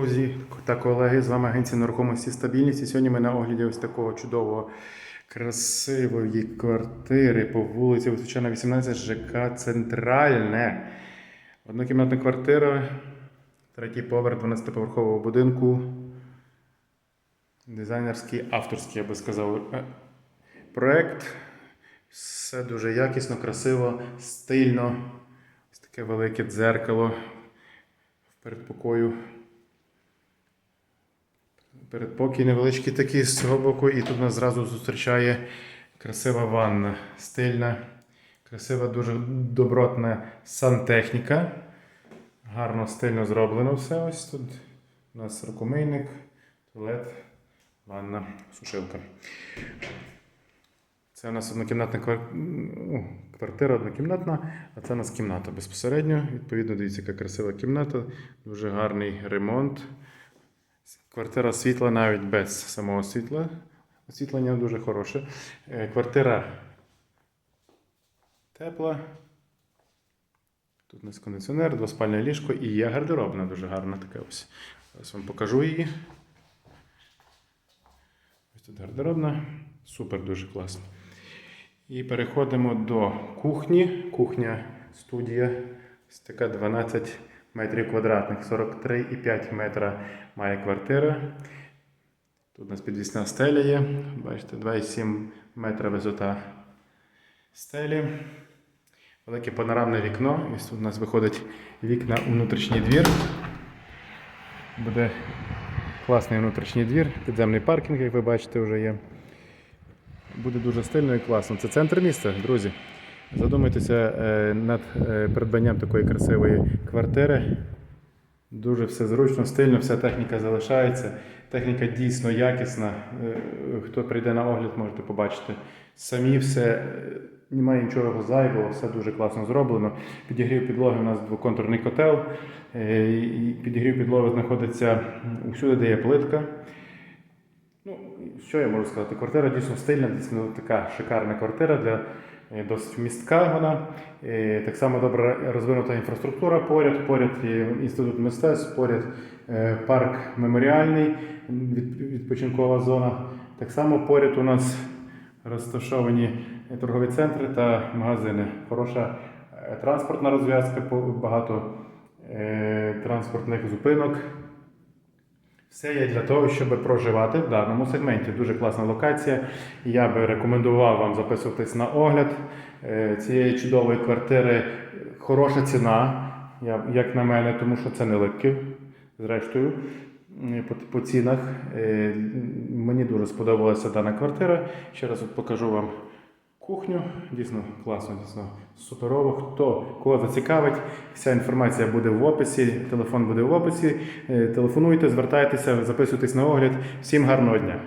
Друзі та колеги, з вами агенція нерухомості стабільність. І сьогодні ми на огляді ось такого чудового, красивої квартири по вулиці Височана 18 ЖК Центральне. Однокімнатна квартира, третій поверх 12-поверхового будинку. Дизайнерський, авторський, я би сказав, е, проект. Все дуже якісно, красиво, стильно. Ось таке велике дзеркало в передпокою. Передпокій невеличкий такий з цього боку, і тут нас зразу зустрічає красива ванна, стильна, красива, дуже добротна сантехніка. Гарно, стильно зроблено все. Ось тут у нас рукомийник, туалет, ванна, сушилка. Це у нас однокімнатна ну, квартира однокімнатна, а це у нас кімната безпосередньо. Відповідно, дивіться, яка красива кімната, дуже гарний ремонт. Квартира світла навіть без самого світла. Освітлення дуже хороше. Е, Квартира тепла. Тут у нас кондиціонер, двоспальне ліжко і є гардеробна дуже гарна така ось. Зараз вам покажу її. Ось тут гардеробна. Супер, дуже класно. І переходимо до кухні. Кухня студія. Ось така 12 метрів квадратних, 43,5 метра має квартира. Тут у нас підвісна стеля є. Бачите, 2,7 метра висота стелі. Велике панорамне вікно. Ось тут у нас виходить вікна у внутрішній двір. Буде класний внутрішній двір, підземний паркінг, як ви бачите, вже є. Буде дуже стильно і класно. Це центр міста, друзі. Задумайтеся е, над е, придбанням такої красивої квартири. Дуже все зручно, стильно, вся техніка залишається. Техніка дійсно якісна. Е, Хто прийде на огляд, можете побачити. Самі все, немає нічого зайвого, все дуже класно зроблено. Підігрів підлоги у нас двоконтурний котел. Підігрів підлоги знаходиться усюди, де є плитка. Ну, що я можу сказати? Квартира дійсно стильна, дійсно така шикарна квартира для досить містка вона. Е, Так само добре розвинута інфраструктура поряд, поряд інститут мистецтв, поряд е, парк меморіальний, відпочинкова зона. Так само поряд у нас розташовані торгові центри та магазини. Хороша е, транспортна розв'язка, багато е, транспортних зупинок. Все є для того, щоб проживати в даному сегменті. Дуже класна локація. Я би рекомендував вам записуватись на огляд е, цієї чудової квартири. Хороша ціна, як на мене, тому що це не липки, зрештою. По, цінах Е, мені дуже сподобалася дана квартира. Ще раз покажу вам кухню. Дійсно класно, дійсно суперово. Хто кого зацікавить, вся інформація буде в описі, телефон буде в описі. Е, Телефонуйте, звертайтеся, записуйтесь на огляд. Всім гарного дня!